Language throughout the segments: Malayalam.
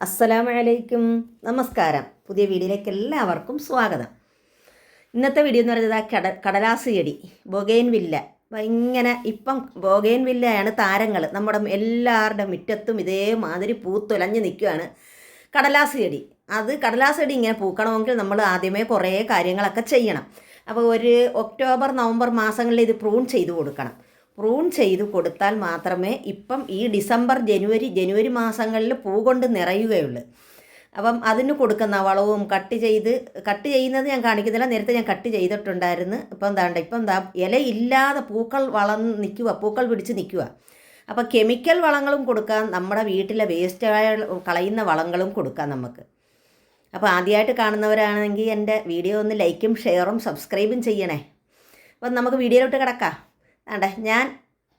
അസ്സലാമലൈക്കും. നമസ്കാരം. പുതിയ വീഡിയോയിലേക്ക് എല്ലാവർക്കും സ്വാഗതം. ഇന്നത്തെ വീഡിയോ എന്ന് പറയുന്നത് കട കടലാസ് ചെടി. Bougainvillea. ഇങ്ങനെ ഇപ്പം ബൊഗൈൻ വില്ലയാണ് താരങ്ങൾ നമ്മുടെ എല്ലാവരുടെ മുറ്റത്തും ഇതേമാതിരി പൂത്തൊലഞ്ഞ് നിൽക്കുകയാണ് കടലാസ് ചെടി. അത് കടലാസ് ചെടി ഇങ്ങനെ പൂക്കണമെങ്കിൽ നമ്മൾ ആദ്യമേ കുറേ കാര്യങ്ങളൊക്കെ ചെയ്യണം. അപ്പോൾ ഒരു ഒക്ടോബർ നവംബർ മാസങ്ങളിൽ ഇത് പ്രൂൺ ചെയ്ത് കൊടുക്കണം. പ്രൂൺ ചെയ്ത് കൊടുത്താൽ മാത്രമേ ഇപ്പം ഈ ഡിസംബർ ജനുവരി ജനുവരി മാസങ്ങളിൽ പൂ കൊണ്ട് നിറയുകയുള്ളൂ. അപ്പം അതിന് കൊടുക്കുന്ന വളവും കട്ട് ചെയ്ത് കട്ട് ചെയ്യുന്നത് ഞാൻ കാണിക്കുന്നില്ല. നേരത്തെ ഞാൻ കട്ട് ചെയ്തിട്ടുണ്ടായിരുന്നു. ഇപ്പം എന്താണ്ട് ഇപ്പം എന്താ ഇലയില്ലാതെ പൂക്കൾ വളർന്ന് നിൽക്കുക പൂക്കൾ പിടിച്ച് നിൽക്കുക. അപ്പോൾ കെമിക്കൽ വളങ്ങളും കൊടുക്കാം നമ്മുടെ വീട്ടിലെ വേസ്റ്റായ കളയുന്ന വളങ്ങളും കൊടുക്കാം നമുക്ക്. അപ്പോൾ ആദ്യമായിട്ട് കാണുന്നവരാണെങ്കിൽ എന്റെ വീഡിയോ ഒന്ന് ലൈക്കും ഷെയറും സബ്സ്ക്രൈബും ചെയ്യണേ. അപ്പം നമുക്ക് വീഡിയോയിലോട്ട് കിടക്കാം. വേണ്ടേ ഞാൻ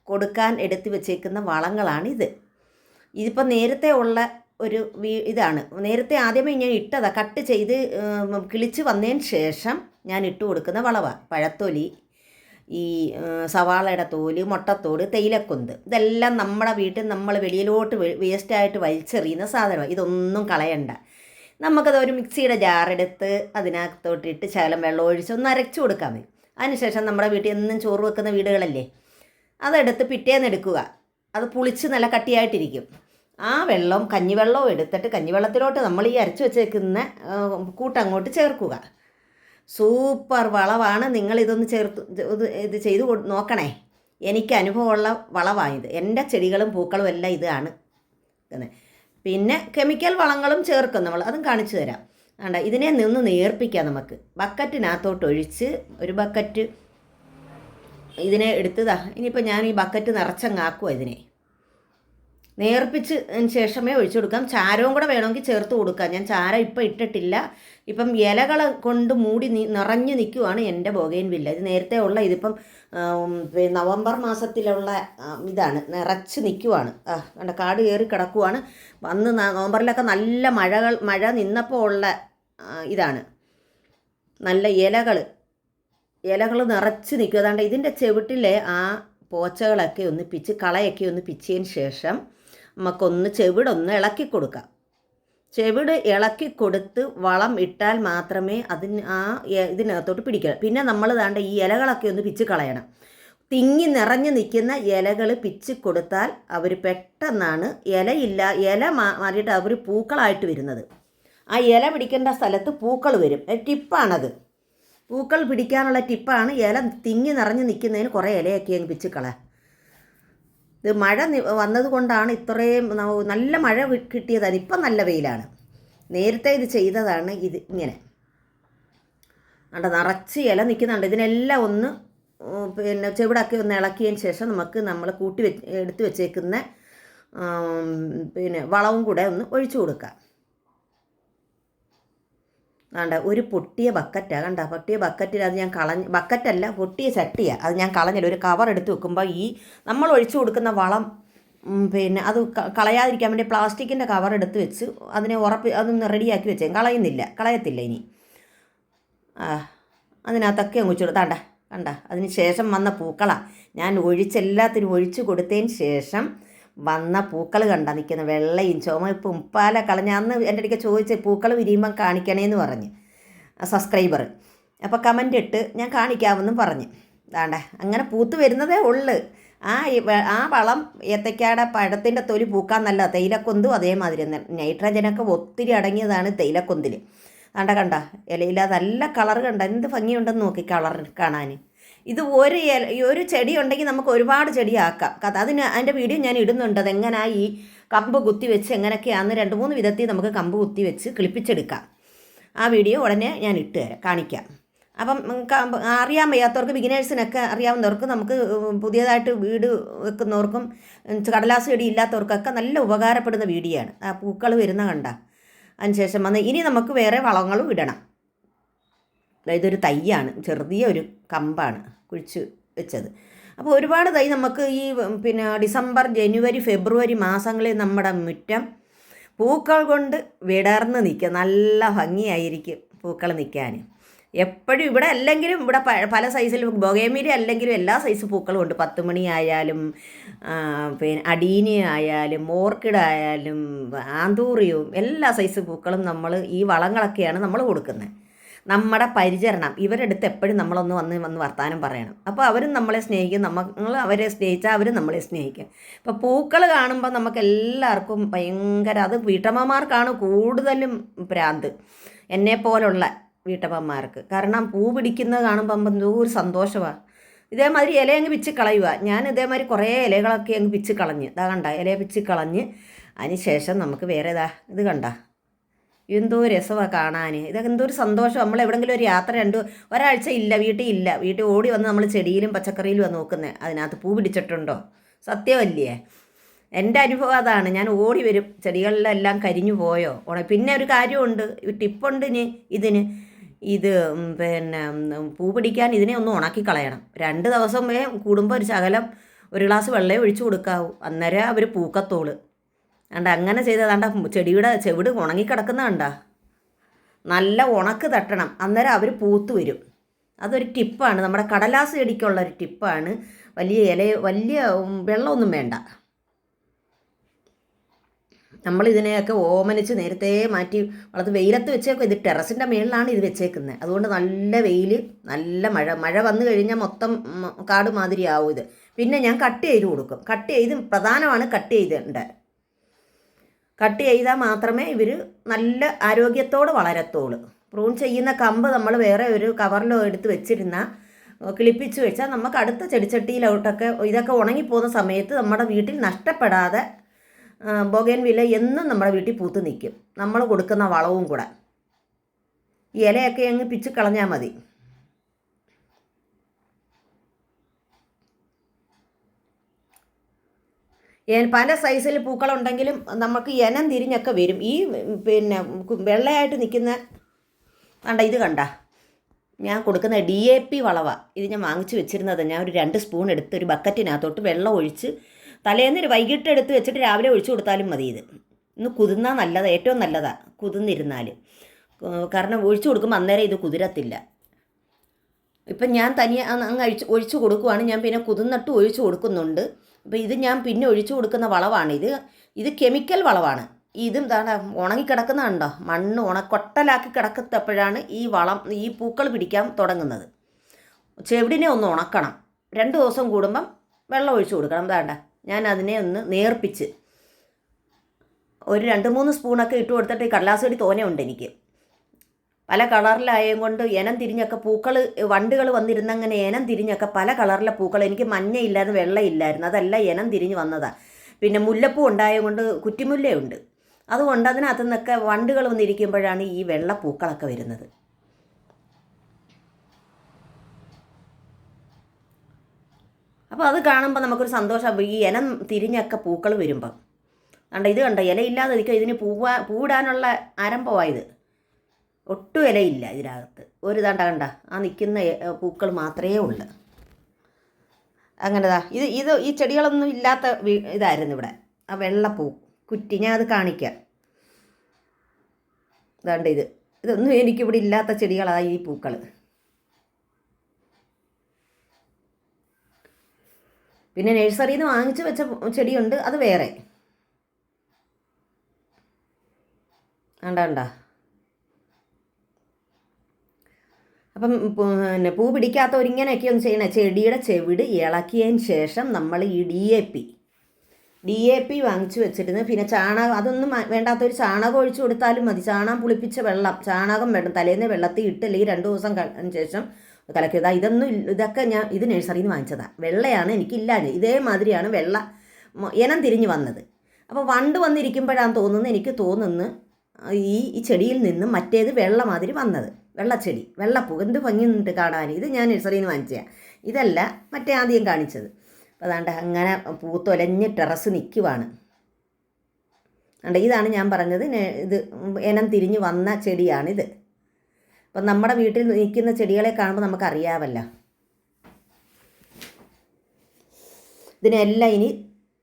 കൊടുക്കാൻ എടുത്തു വെച്ചേക്കുന്ന വളങ്ങളാണിത്. ഇതിപ്പോൾ നേരത്തെ ഉള്ള ഒരു വീ ഇതാണ്. നേരത്തെ ആദ്യമേ ഞാൻ ഇട്ടതാ. കട്ട് ചെയ്ത് കിളിച്ച് വന്നതിന് ശേഷം ഞാൻ ഇട്ട് കൊടുക്കുന്ന വളവാണ് പഴത്തൊലി ഈ സവാളയുടെ തോൽ മുട്ടത്തോട് തേയിലക്കൊന്ത്. ഇതെല്ലാം നമ്മുടെ വീട്ടിൽ നമ്മൾ വെളിയിലോട്ട് വേസ്റ്റായിട്ട് വലിച്ചെറിയുന്ന സാധനമാണ് ഇതൊന്നും കളയണ്ട. നമുക്കത് ഒരു മിക്സിയുടെ ജാറെടുത്ത് അതിനകത്തോട്ടിട്ട് ശകലം വെള്ളം ഒഴിച്ച് ഒന്ന് അരച്ചു കൊടുക്കാൻ മതി അതിനുശേഷം നമ്മുടെ വീട്ടിൽ എന്നും ചോറ് വെക്കുന്ന വീടുകളല്ലേ? അതെടുത്ത് പിറ്റേന്ന് എടുക്കുക. അത് പുളിച്ച് നല്ല കട്ടിയായിട്ടിരിക്കും. ആ വെള്ളം കഞ്ഞിവെള്ളവും എടുത്തിട്ട് കഞ്ഞിവെള്ളത്തിലോട്ട് നമ്മൾ ഈ അരച്ചു വെച്ചേക്കുന്ന കൂട്ടങ്ങോട്ട് ചേർക്കുക. സൂപ്പർ വളവാണ്. നിങ്ങൾ ഇതൊന്ന് ചേർത്ത് ഇത് ഇത് ചെയ്ത് നോക്കണേ. എനിക്ക് അനുഭവമുള്ള വളവാണിത് എന്റെ ചെടികളും പൂക്കളും എല്ലാം ഇതാണ്. പിന്നെ കെമിക്കൽ വളങ്ങളും ചേർക്കും നമ്മൾ. അതും കാണിച്ചു തരാം. വേണ്ട ഇതിനെ നിന്ന് നേർപ്പിക്കാം നമുക്ക്. ബക്കറ്റിനകത്തോട്ട് ഒഴിച്ച് ഒരു ബക്കറ്റ് ഇതിനെ എടുത്തതാ. ഇനിയിപ്പോൾ ഞാൻ ഈ ബക്കറ്റ് നിറച്ചങ്ങാക്കുക ഇതിനെ. നേർപ്പിച്ച് ശേഷമേ ഒഴിച്ചു കൊടുക്കാം. ചാരവും കൂടെ വേണമെങ്കിൽ ചേർത്ത് കൊടുക്കാം. ഞാൻ ചാരം ഇപ്പം ഇട്ടിട്ടില്ല. ഇപ്പം ഇലകൾ കൊണ്ട് മൂടി നിറഞ്ഞു നിൽക്കുവാണ് എന്റെ ബൊഗൈൻ വില്ല. ഇത് നേരത്തെ ഉള്ള ഇതിപ്പം നവംബർ മാസത്തിലുള്ള ഇതാണ്. നിറച്ച് നിൽക്കുവാണ്. ആ കണ്ട കാട് കയറി കിടക്കുവാണ്. വന്ന് നവംബറിലൊക്കെ നല്ല മഴകൾ മഴ നിന്നപ്പോൾ ഉള്ള ഇതാണ്. നല്ല ഇലകൾ ഇലകൾ നിറച്ച് നിൽക്കും. അതാണ്ട് ഇതിന്റെ ചെവിട്ടിലെ ആ പോച്ചകളൊക്കെ ഒന്ന് പിച്ച് കളയൊക്കെ ഒന്ന് പിച്ചതിന് ശേഷം നമുക്കൊന്ന് ചെവിടൊന്ന് ഇളക്കി കൊടുക്കാം. ചെവിട് ഇളക്കി കൊടുത്ത് വളം ഇട്ടാൽ മാത്രമേ അതിന് ആ ഇതിനകത്തോട്ട് പിടിക്കുക പിന്നെ നമ്മൾ ദാണ്ട് ഈ ഇലകളൊക്കെ ഒന്ന് പിച്ച് കളയണം. തിങ്ങി നിറഞ്ഞു നിൽക്കുന്ന ഇലകൾ പിച്ച് കൊടുത്താൽ അവർ പെട്ടെന്നാണ് ഇലയില്ല ഇല മാറിയിട്ട് അവർ പൂക്കളായിട്ട് വരുന്നത്. ആ ഇല പിടിക്കേണ്ട സ്ഥലത്ത് പൂക്കൾ വരും. ടിപ്പാണത്. പൂക്കൾ പിടിക്കാനുള്ള ടിപ്പാണ്. ഇല തിങ്ങി നിറഞ്ഞ് നിൽക്കുന്നതിന് കുറേ ഇലയൊക്കെ അങ്ങ് പിച്ചുക്കള. ഇത് മഴ വന്നതുകൊണ്ടാണ് വന്നത് കൊണ്ടാണ് ഇത്രയും നല്ല മഴ കിട്ടിയതാണ്. ഇപ്പം നല്ല വെയിലാണ്. നേരത്തെ ഇത് ചെയ്തതാണ് ഇത് ഇങ്ങനെ. കണ്ട നിറച്ച് ഇല നിൽക്കുന്നുണ്ട്. ഇതിനെല്ലാം ഒന്ന് പിന്നെ ചെവിടൊക്കെ ഒന്ന് ഇളക്കിയതിന് ശേഷം നമുക്ക് നമ്മൾ കൂട്ടി വെച്ച് എടുത്ത് വെച്ചേക്കുന്ന പിന്നെ വളവും കൂടെ ഒന്ന് ഒഴിച്ചു കൊടുക്കാം. വേണ്ട ഒരു പൊട്ടിയ ബക്കറ്റാണ് കണ്ട? പൊട്ടിയ ബക്കറ്റിൽ അത് ഞാൻ കളഞ്ഞ് ബക്കറ്റല്ല പൊട്ടിയ ചട്ടിയാണ് അത് ഞാൻ കളഞ്ഞില്ല. ഒരു കവർ എടുത്ത് വെക്കുമ്പോൾ ഈ നമ്മൾ ഒഴിച്ചു കൊടുക്കുന്ന വളം പിന്നെ അത് കളയാതിരിക്കാൻ വേണ്ടി പ്ലാസ്റ്റിക്കിന്റെ കവർ എടുത്ത് വെച്ച് അതിനെ ഉറപ്പി അതൊന്ന് റെഡിയാക്കി വെച്ചേ. കളയുന്നില്ല. കളയത്തില്ല ഇനി. ആ അതിനകത്തൊക്കെ അങ്ങ് വെച്ചു കണ്ട കണ്ട അതിന് ശേഷം വന്ന പൂക്കളാണ് ഞാൻ ഒഴിച്ചെല്ലാത്തിനും ഒഴിച്ചു കൊടുത്തതിന് ശേഷം വന്ന പൂക്കൾ കണ്ട നിൽക്കുന്ന വെള്ളയും ചുമപ്പും പാല കളഞ്ഞ അന്ന് എന്റെ അടുക്ക ചോദിച്ച് പൂക്കൾ വിരിയുമ്പം കാണിക്കണേന്ന് പറഞ്ഞ്. സബ്സ്ക്രൈബർ അപ്പോൾ കമന്റ് ഇട്ട് ഞാൻ കാണിക്കാമെന്നും പറഞ്ഞ്. വേണ്ട അങ്ങനെ പൂത്ത് വരുന്നതേ ഉള്ളു. ആ ആ വളം ഏത്തയ്ക്കാടെ പഴത്തിന്റെ തൊലി പൂക്കാൻ നല്ല തേയിലക്കൊന്തും അതേമാതിരി നൈട്രജനൊക്കെ ഒത്തിരി അടങ്ങിയതാണ് തേയിലക്കൊന്തിൽ കണ്ട കണ്ട? ഇലയില നല്ല കളർ കണ്ട? എന്ത് ഭംഗിയുണ്ടെന്ന് നോക്കി കളർ കാണാൻ. ഇത് ഒരു ഒരു ചെടി ഉണ്ടെങ്കിൽ നമുക്ക് ഒരുപാട് ചെടിയാക്കാം. കഥ അതിന് അതിന്റെ വീഡിയോ ഞാൻ ഇടുന്നുണ്ട്. അതെങ്ങനെയാ ഈ കമ്പ് കുത്തി വെച്ച് എങ്ങനെയൊക്കെയാന്ന് രണ്ട് മൂന്ന് വിധത്തിൽ നമുക്ക് കമ്പ് കുത്തി വെച്ച് കിളിപ്പിച്ചെടുക്കാം. ആ വീഡിയോ ഉടനെ ഞാൻ ഇട്ട് തരാം കാണിക്കാം. അപ്പം അറിയാൻ വയ്യാത്തവർക്ക് ബിഗിനേഴ്സിനൊക്കെ അറിയാവുന്നവർക്ക് നമുക്ക് പുതിയതായിട്ട് വീട് വെക്കുന്നവർക്കും കടലാസ് ചെടി ഇല്ലാത്തവർക്കൊക്കെ നല്ല ഉപകാരപ്പെടുന്ന വീഡിയോ ആണ്. ആ പൂക്കൾ വരുന്ന കണ്ട. അതിനുശേഷം വന്ന് ഇനി നമുക്ക് വേറെ വളങ്ങളും ഇടണം. ഇതൊരു തൈയാണ് ചെറിയ ഒരു കമ്പാണ് കുഴിച്ച് വെച്ചത്. അപ്പോൾ ഒരുപാട് തൈ നമുക്ക് ഈ പിന്നെ ഡിസംബർ ജനുവരി ഫെബ്രുവരി മാസങ്ങളിൽ നമ്മുടെ മുറ്റം പൂക്കൾ കൊണ്ട് വിടർന്ന് നിൽക്കുക നല്ല ഭംഗിയായിരിക്കും പൂക്കൾ നിൽക്കാൻ. എപ്പോഴും ഇവിടെ അല്ലെങ്കിലും ഇവിടെ പല സൈസിൽ ബൊഗേമിരി അല്ലെങ്കിലും എല്ലാ സൈസ് പൂക്കളും ഉണ്ട്. പത്ത് മണി ആയാലും പിന്നെ അടീനി ആയാലും ഓർക്കിഡ് ആയാലും ആന്തൂറിയും എല്ലാ സൈസ് പൂക്കളും നമ്മൾ ഈ വളങ്ങളൊക്കെയാണ് നമ്മൾ കൊടുക്കുന്നത്. നമ്മുടെ പരിചരണം ഇവരെടുത്ത് എപ്പോഴും നമ്മളൊന്ന് വന്ന് വന്ന് വർത്തമാനം പറയണം. അപ്പോൾ അവരും നമ്മളെ സ്നേഹിക്കും നമ്മൾ അവരെ സ്നേഹിച്ചാൽ അവരും നമ്മളെ സ്നേഹിക്കും. ഇപ്പോൾ പൂക്കൾ കാണുമ്പോൾ നമുക്ക് എല്ലാവർക്കും ഭയങ്കര അത് വീട്ടമ്മമാർക്കാണ് കൂടുതലും ഭ്രാന്ത് എന്നെ പോലുള്ള വീട്ടമ്മമാർക്ക്. കാരണം പൂ പിടിക്കുന്നത് കാണുമ്പോൾ എന്തോ ഒരു സന്തോഷമാണ് ഇതേമാതിരി ഇല അങ്ങ് പിച്ച് കളയുക ഞാൻ ഇതേമാതിരി കുറേ ഇലകളൊക്കെ അങ്ങ് പിച്ച് കളഞ്ഞ്. ഇതാ കണ്ട ഇല പിച്ച് കളഞ്ഞ് അതിന് ശേഷം നമുക്ക് വേറെ ഇതാ ഇത് കണ്ട? എന്തോ രസമാണ് കാണാൻ ഇതൊക്കെ എന്തോ ഒരു സന്തോഷം. നമ്മൾ എവിടെയെങ്കിലും ഒരു യാത്ര രണ്ട് ഒരാഴ്ച ഇല്ല വീട്ടിൽ ഇല്ല. വീട്ടിൽ ഓടി വന്ന് നമ്മൾ ചെടിയിലും പച്ചക്കറിയിലും നോക്കുന്നത് അതിനകത്ത് പൂ പിടിച്ചിട്ടുണ്ടോ? സത്യമല്ലേ? എന്റെ അനുഭവം അതാണ്. ഞാൻ ഓടി വരും. ചെടികളിലെല്ലാം കരിഞ്ഞു പോയോ? ഉണ പിന്നെ ഒരു കാര്യമുണ്ട്. ടിപ്പുണ്ട് ഇനി ഇതിന്. ഇത് പിന്നെ പൂ പിടിക്കാൻ ഇതിനെ ഒന്ന് ഉണക്കി കളയണം. രണ്ട് ദിവസം കൂടുമ്പോൾ ഒരു ശകലം ഒരു ഗ്ലാസ് വെള്ളം ഒഴിച്ചു കൊടുക്കാവൂ. അന്നേരം അവർ പൂക്കത്തോൾ. കണ്ട അങ്ങനെ ചെയ്തതാണ്ട ചെടിയുടെ ചെവിട് ഉണങ്ങിക്കിടക്കുന്ന കണ്ട നല്ല ഉണക്ക് തട്ടണം. അന്നേരം അവർ പൂത്ത് വരും. അതൊരു ടിപ്പാണ്. നമ്മുടെ കടലാസ് ചെടിക്കുള്ള ഒരു ടിപ്പാണ്. വലിയ ഇല വലിയ വെള്ളമൊന്നും വേണ്ട. നമ്മൾ ഇതിനെയൊക്കെ ഓമനിച്ച് നേരത്തെ മാറ്റി വളർത്ത് വെയിലത്ത് വെച്ചേക്കും ഇത് ടെറസിന്റെ മേളിലാണ് ഇത് വെച്ചേക്കുന്നത്. അതുകൊണ്ട് നല്ല വെയിൽ നല്ല മഴ. മഴ വന്നു കഴിഞ്ഞാൽ മൊത്തം കാട് മാതിരി ആവും ഇത്. പിന്നെ ഞാൻ കട്ട് ചെയ്ത് കൊടുക്കും. കട്ട് ചെയ്ത് പ്രധാനമാണ് കട്ട് ചെയ്തിട്ടുണ്ട് കട്ട് ചെയ്താൽ മാത്രമേ ഇവർ നല്ല ആരോഗ്യത്തോട് വളരത്തുള്ളൂ. പ്രൂൺ ചെയ്യുന്ന കമ്പ് നമ്മൾ വേറെ ഒരു കവറിലോ എടുത്ത് വെച്ചിരുന്ന കിളിപ്പിച്ച് വെച്ചാൽ നമുക്ക് അടുത്ത ചെടിച്ചട്ടിയിലോട്ടൊക്കെ ഇതൊക്കെ ഉണങ്ങിപ്പോകുന്ന സമയത്ത് നമ്മുടെ വീട്ടിൽ നഷ്ടപ്പെടാതെ ബൊഗൻ വില എന്നും നമ്മുടെ വീട്ടിൽ പൂത്ത് നിൽക്കും. നമ്മൾ കൊടുക്കുന്ന വളവും കൂടെ. ഇലയൊക്കെ അങ്ങ് പിച്ച് കളഞ്ഞാൽ മതി. പല സൈസിൽ പൂക്കളുണ്ടെങ്കിലും നമുക്ക് ഇനം തിരിഞ്ഞൊക്കെ വരും. ഈ പിന്നെ വെള്ളയായിട്ട് നിൽക്കുന്ന കണ്ട ഇത് കണ്ട. ഞാൻ കൊടുക്കുന്ന ഡി എ പി വളവ. ഇത് ഞാൻ വാങ്ങിച്ച് വെച്ചിരുന്നത്. ഞാൻ ഒരു രണ്ട് സ്പൂൺ എടുത്ത് ഒരു ബക്കറ്റിനകത്തോട്ട് വെള്ളം ഒഴിച്ച് തലേന്ന് ഒരു വൈകിട്ട് എടുത്ത് വെച്ചിട്ട് രാവിലെ ഒഴിച്ചു കൊടുത്താലും മതി ഇത്. ഇന്ന് കുതിർന്നാൽ നല്ലതാണ് ഏറ്റവും നല്ലതാണ് കുതിർന്നിരുന്നാൽ കാരണം ഒഴിച്ചു കൊടുക്കുമ്പോൾ അന്നേരം ഇത് കുതിരത്തില്ല. ഇപ്പം ഞാൻ തനിയെ അങ്ങ് അഴിച്ച് ഒഴിച്ചു കൊടുക്കുവാണ്. ഞാൻ പിന്നെ കുതിർന്നിട്ട് ഒഴിച്ചു കൊടുക്കുന്നുണ്ട്. അപ്പോൾ ഇത് ഞാൻ പിന്നെ ഒഴിച്ചു കൊടുക്കുന്ന വളവാണ്. ഇത് ഇത് കെമിക്കൽ വളവാണ്. ഇതും എന്താണ് ഉണങ്ങിക്കിടക്കുന്നതുണ്ടോ മണ്ണ് ഉണക്കൊട്ടലാക്കി കിടക്കത്തപ്പോഴാണ് ഈ വളം ഈ പൂക്കൾ പിടിക്കാൻ തുടങ്ങുന്നത്. ചെവിടിനെ ഒന്ന് ഉണക്കണം. രണ്ട് ദിവസം കൂടുമ്പം വെള്ളം ഒഴിച്ചു കൊടുക്കണം. വേണ്ട ഞാൻ അതിനെ ഒന്ന് നേർപ്പിച്ച് ഒരു രണ്ട് മൂന്ന് സ്പൂണൊക്കെ ഇട്ട് കൊടുത്തിട്ട് ഈ കടലാസ് ചെടി തോനെ ഉണ്ട് എനിക്ക്. പല കളറിലായത് കൊണ്ട് ഇനം തിരിഞ്ഞൊക്കെ പൂക്കൾ വണ്ടുകൾ വന്നിരുന്നങ്ങനെ ഇനം തിരിഞ്ഞൊക്കെ പല കളറിലെ പൂക്കൾ. എനിക്ക് മഞ്ഞയില്ലായിരുന്നു വെള്ളയില്ലായിരുന്നു. അതല്ല ഇനം തിരിഞ്ഞ് വന്നതാണ് പിന്നെ മുല്ലപ്പൂ ഉണ്ടായത് കൊണ്ട് കുറ്റിമുല്ലയുണ്ട്. അതുകൊണ്ട് അതിനകത്തു നിന്നൊക്കെ വണ്ടുകൾ വന്നിരിക്കുമ്പോഴാണ് ഈ വെള്ള പൂക്കളൊക്കെ വരുന്നത്. അപ്പോൾ അത് കാണുമ്പോൾ നമുക്കൊരു സന്തോഷം. ഈ ഇനം തിരിഞ്ഞൊക്കെ പൂക്കൾ വരുമ്പം. കണ്ട ഇത് കണ്ട? ഇലയില്ലാതെ ഇരിക്കുക ഇതിന് പൂവാ പൂടാനുള്ള ആരംഭമായത് ഒട്ടും ഇലയില്ല ഇതിനകത്ത്. ഒരു തണ്ട കണ്ട. ആ നിൽക്കുന്ന പൂക്കൾ മാത്രമേ ഉള്ളൂ. അങ്ങനെതാ. ഇത് ഇത് ഈ ചെടികളൊന്നും ഇല്ലാത്ത ഇതായിരുന്നു ഇവിടെ. ആ വെള്ളപ്പൂ. കുറ്റി. ഞാൻ അത് കാണിക്കാം. ഇതാണ്ട് ഇത്. ഇതൊന്നും എനിക്കിവിടെ ഇല്ലാത്ത ചെടികളാണ് ഈ പൂക്കൾ പിന്നെ നഴ്സറിയിൽ നിന്ന് വാങ്ങിച്ച് വെച്ച ചെടിയുണ്ട്. അത് വേറെ. കണ്ട കണ്ട അപ്പം പിന്നെ പൂ പിടിക്കാത്തവർ ഇങ്ങനെയൊക്കെ ഒന്ന് ചെയ്യണേ. ചെടിയുടെ ചെവിട് ഇളക്കിയതിന് ശേഷം നമ്മൾ ഈ D A P D A P വാങ്ങിച്ചു വെച്ചിരുന്ന്. പിന്നെ ചാണകം അതൊന്നും വേണ്ടാത്തൊരു ചാണകം ഒഴിച്ചു കൊടുത്താലും മതി. ചാണകം പുളിപ്പിച്ച വെള്ളം ചാണകം വേണം തലേന്ന് വെള്ളത്തിൽ ഇട്ട് അല്ലെങ്കിൽ രണ്ട് ദിവസം കഴിഞ്ഞ ശേഷം കലക്കിയതാ ഇതൊന്നും ഇതൊക്കെ ഞാൻ ഇത് നഴ്സറിയിൽ നിന്ന് വാങ്ങിച്ചതാണ് വെള്ളയാണ് എനിക്കില്ലാതെ ഇതേമാതിരിയാണ് വെള്ള ഇനം തിരിഞ്ഞ് വന്നത്. അപ്പോൾ വണ്ട് വന്നിരിക്കുമ്പോഴാണ് തോന്നുന്നത് എനിക്ക് തോന്നുന്നു ഈ ചെടിയിൽ നിന്നും മറ്റേത് വെള്ളമാതിരി വന്നത്. വെള്ളച്ചെടി വെള്ളപ്പൂ എന്ത് ഭംഗിയുണ്ട് കാണാൻ? ഇത് ഞാൻ നഴ്സറിയിൽ നിന്ന് വാങ്ങിച്ചതാണ് ഇതല്ല മറ്റേ ആദ്യം കാണിച്ചത്. അപ്പോൾ അതാണ്ട് അങ്ങനെ പൂത്തൊലഞ്ഞ് ടെറസ് നിൽക്കുവാണ് അതുകൊണ്ട് ഇതാണ് ഞാൻ പറഞ്ഞത് ഇത് ഇനം തിരിഞ്ഞ് വന്ന ചെടിയാണിത്. അപ്പം നമ്മുടെ വീട്ടിൽ നിൽക്കുന്ന ചെടികളെ കാണുമ്പോൾ നമുക്കറിയാമല്ലോ ഇതിനെല്ലാം ഇനി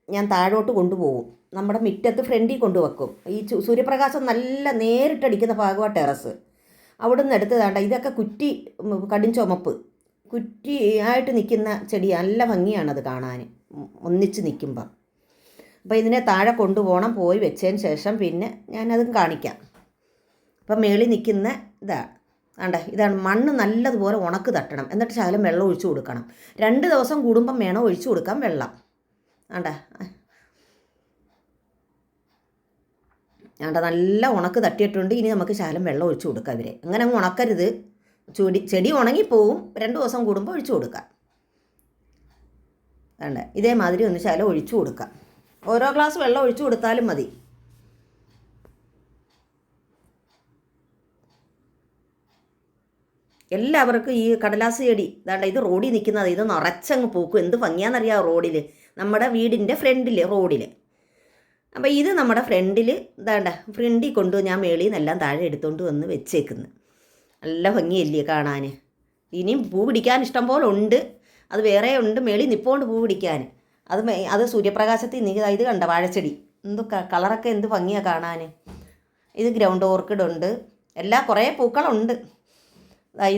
ഞാൻ താഴോട്ട് കൊണ്ടുപോകും. നമ്മുടെ മുറ്റത്ത് ഫ്രണ്ടിൽ കൊണ്ടുവെക്കും. ഈ സൂര്യപ്രകാശം നല്ല നേരിട്ടടിക്കുന്ന ഭാഗമാണ് ടെറസ്. അവിടുന്ന് നിന്ന് എടുത്തതാണ്ട. ഇതൊക്കെ കുറ്റി കടും ചുമപ്പ്. കുറ്റി ആയിട്ട് നിൽക്കുന്ന ചെടി നല്ല ഭംഗിയാണത് കാണാൻ. ഒന്നിച്ച് നിൽക്കുമ്പോൾ അപ്പോൾ ഇതിനെ താഴെ കൊണ്ടുപോകണം. പോയി വെച്ചതിന് ശേഷം പിന്നെ ഞാനതും കാണിക്കാം. അപ്പം മേളിൽ നിൽക്കുന്ന ഇതാണ് ആണ്ട ഇതാണ് മണ്ണ് നല്ലതുപോലെ ഉണക്ക് തട്ടണം. എന്നിട്ട് ശകലം വെള്ളം ഒഴിച്ചു കൊടുക്കണം. രണ്ട് ദിവസം കൂടുമ്പം വേണം ഒഴിച്ചു കൊടുക്കാൻ വെള്ളം. ആണ്ട ആണ്ട നല്ല ഉണക്ക് തട്ടിയിട്ടുണ്ട്. ഇനി നമുക്ക് ശകലം വെള്ളം ഒഴിച്ചു കൊടുക്കാം ഇവരെ. അങ്ങനെ അങ്ങ് ഉണക്കരുത്. ചെടി ചെടി ഉണങ്ങിപ്പോവും രണ്ട് ദിവസം കൂടുമ്പോൾ ഒഴിച്ചു കൊടുക്കാം. വേണ്ട. ഇതേമാതിരി ഒന്ന് ശകലം ഒഴിച്ചു കൊടുക്കാം. ഓരോ ഗ്ലാസ് വെള്ളം ഒഴിച്ചു കൊടുത്താലും മതി. എല്ലാവർക്കും ഈ കടലാസ് ചെടി ഇതാണ്ട ഇത് റോഡിൽ നിൽക്കുന്നത് ഇത് നിറച്ചങ്ങ് പൂക്കും. എന്ത് ഭംഗിയാണെന്നറിയാം റോഡിൽ നമ്മുടെ വീടിന്റെ ഫ്രണ്ടിൽ റോഡിൽ അപ്പോൾ ഇത് നമ്മുടെ ഫ്രണ്ടിൽ ഇതാണ്ട ഫ്രണ്ടിൽ കൊണ്ടു ഞാൻ മേളിൽ നിന്നെല്ലാം താഴെ എടുത്തുകൊണ്ട് വന്ന് വെച്ചേക്കുന്നു. നല്ല ഭംഗിയല്ലേ കാണാൻ ഇനിയും പൂ പിടിക്കാൻ ഇഷ്ടം പോലെ ഉണ്ട്. അത് വേറെ ഉണ്ട് മേളിൽ നിപ്പോണ്ട് പൂ പിടിക്കാൻ. അത് അത് സൂര്യപ്രകാശത്തിൽ നീ ഇത് കണ്ട വാഴച്ചെടി. എന്ത് കളറൊക്കെ എന്ത് ഭംഗിയാണ് കാണാൻ ഇത് ഗ്രൗണ്ട് ഓർക്കിഡ് ഉണ്ട്. എല്ലാ കുറേ പൂക്കളുണ്ട്.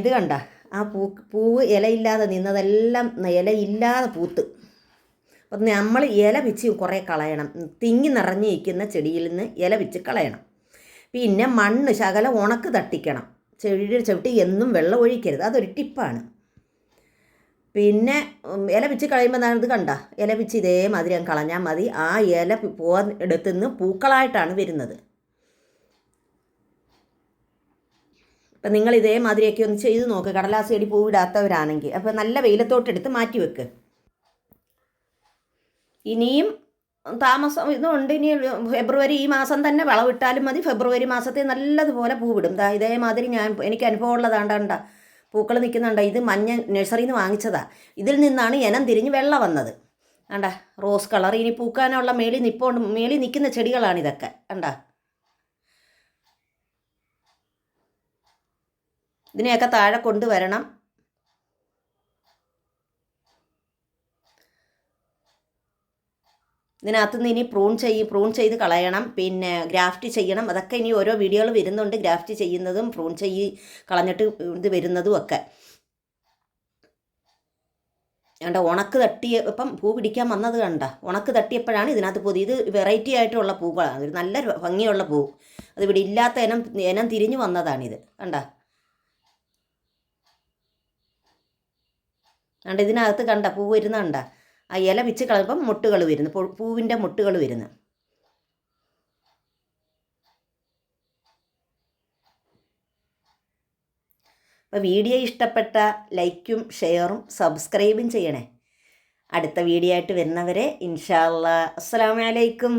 ഇത് കണ്ട ആ പൂ പൂവ് ഇലയില്ലാതെ നിന്നതെല്ലാം ഇലയില്ലാതെ പൂത്ത്. അപ്പം നമ്മൾ ഇല വെച്ച് കുറേ കളയണം. തിങ്ങി നിറഞ്ഞിരിക്കുന്ന ചെടിയിൽ നിന്ന് ഇല വെച്ച് കളയണം. പിന്നെ മണ്ണ് ശകലം ഉണക്ക് തട്ടിക്കണം. ചെടിയുടെ ചവിട്ടി എന്നും വെള്ളം ഒഴിക്കരുത്. അതൊരു ടിപ്പാണ്. പിന്നെ ഇല പിച്ച് കളയുമ്പോൾ എന്താണ് ഇത് കണ്ട? ഇല പിച്ച് ഇതേമാതിരി അങ്ങ് കളഞ്ഞാൽ മതി. ആ ഇല പോകാൻ എടുത്തുനിന്ന് പൂക്കളായിട്ടാണ് വരുന്നത്. അപ്പം നിങ്ങൾ ഇതേമാതിരിയൊക്കെ ഒന്ന് ചെയ്ത് നോക്ക്. കടലാസ് ചെടി പൂവിടാത്തവരാണെങ്കിൽ. അപ്പോൾ നല്ല വെയിലത്തോട്ടെടുത്ത് മാറ്റി വെക്ക്. ഇനിയും താമസം ഇതുണ്ട്. ഇനി ഫെബ്രുവരി ഈ മാസം തന്നെ വിളവിട്ടാലും മതി. ഫെബ്രുവരി മാസത്തിൽ നല്ലതുപോലെ പൂവിടും. ദാ ഇതേമാതിരി ഞാൻ എനിക്ക് അനുഭവം ഉള്ളതാണ്ടണ്ട പൂക്കൾ നിൽക്കുന്നുണ്ട്. ഇത് മഞ്ഞ നഴ്സറിയിൽ നിന്ന് വാങ്ങിച്ചതാ. ഇതിൽ നിന്നാണ് ഇനം തിരിഞ്ഞ് വെള്ള വന്നത്. കണ്ട റോസ് കളർ. ഇനി പൂക്കാനുള്ള മേളി നിപ്പോണ്ട് മേളി നിൽക്കുന്ന ചെടികളാണ് ഇതൊക്കെ. കണ്ട ഇതിനെയൊക്കെ താഴെ കൊണ്ടുവരണം. ഇതിനകത്ത് നിന്ന് ഇനി പ്രൂൺ ചെയ്യും പ്രൂൺ ചെയ്ത് കളയണം. പിന്നെ ഗ്രാഫ്റ്റ് ചെയ്യണം. അതൊക്കെ ഇനി ഓരോ വീഡിയോകൾ വരുന്നുണ്ട്. ഗ്രാഫ്റ്റ് ചെയ്യുന്നതും പ്രൂൺ ചെയ്ത് കളഞ്ഞിട്ട് ഇത് വരുന്നതും ഒക്കെ. കണ്ട ഉണക്ക് തട്ടിയ ഇപ്പം പൂ പിടിക്കാൻ വന്നത് കണ്ട? ഉണക്ക് തട്ടിയപ്പോഴാണ് ഇതിനകത്ത് പൂതി ഇത് വെറൈറ്റി ആയിട്ടുള്ള പൂക്കളാണ്. ഇത് നല്ല ഭംഗിയുള്ള പൂ. അത് ഇവിടെ ഇല്ലാത്ത ഇനം ഇനം തിരിഞ്ഞു വന്നതാണിത്. കണ്ട? കണ്ട ഇതിനകത്ത് കണ്ട പൂ വരുന്ന കണ്ട? ആ ഇല വെച്ച് കളയുമ്പം മുട്ടുകൾ വരുന്നു. പൂവിന്റെ മുട്ടുകൾ വരുന്നു. അപ്പോൾ വീഡിയോ ഇഷ്ടപ്പെട്ട ലൈക്കും ഷെയറും സബ്സ്ക്രൈബും ചെയ്യണേ. അടുത്ത വീഡിയോ ആയിട്ട് വരുന്നവരെ ഇൻഷാ അല്ലാ അസ്സലാമു അലൈക്കും.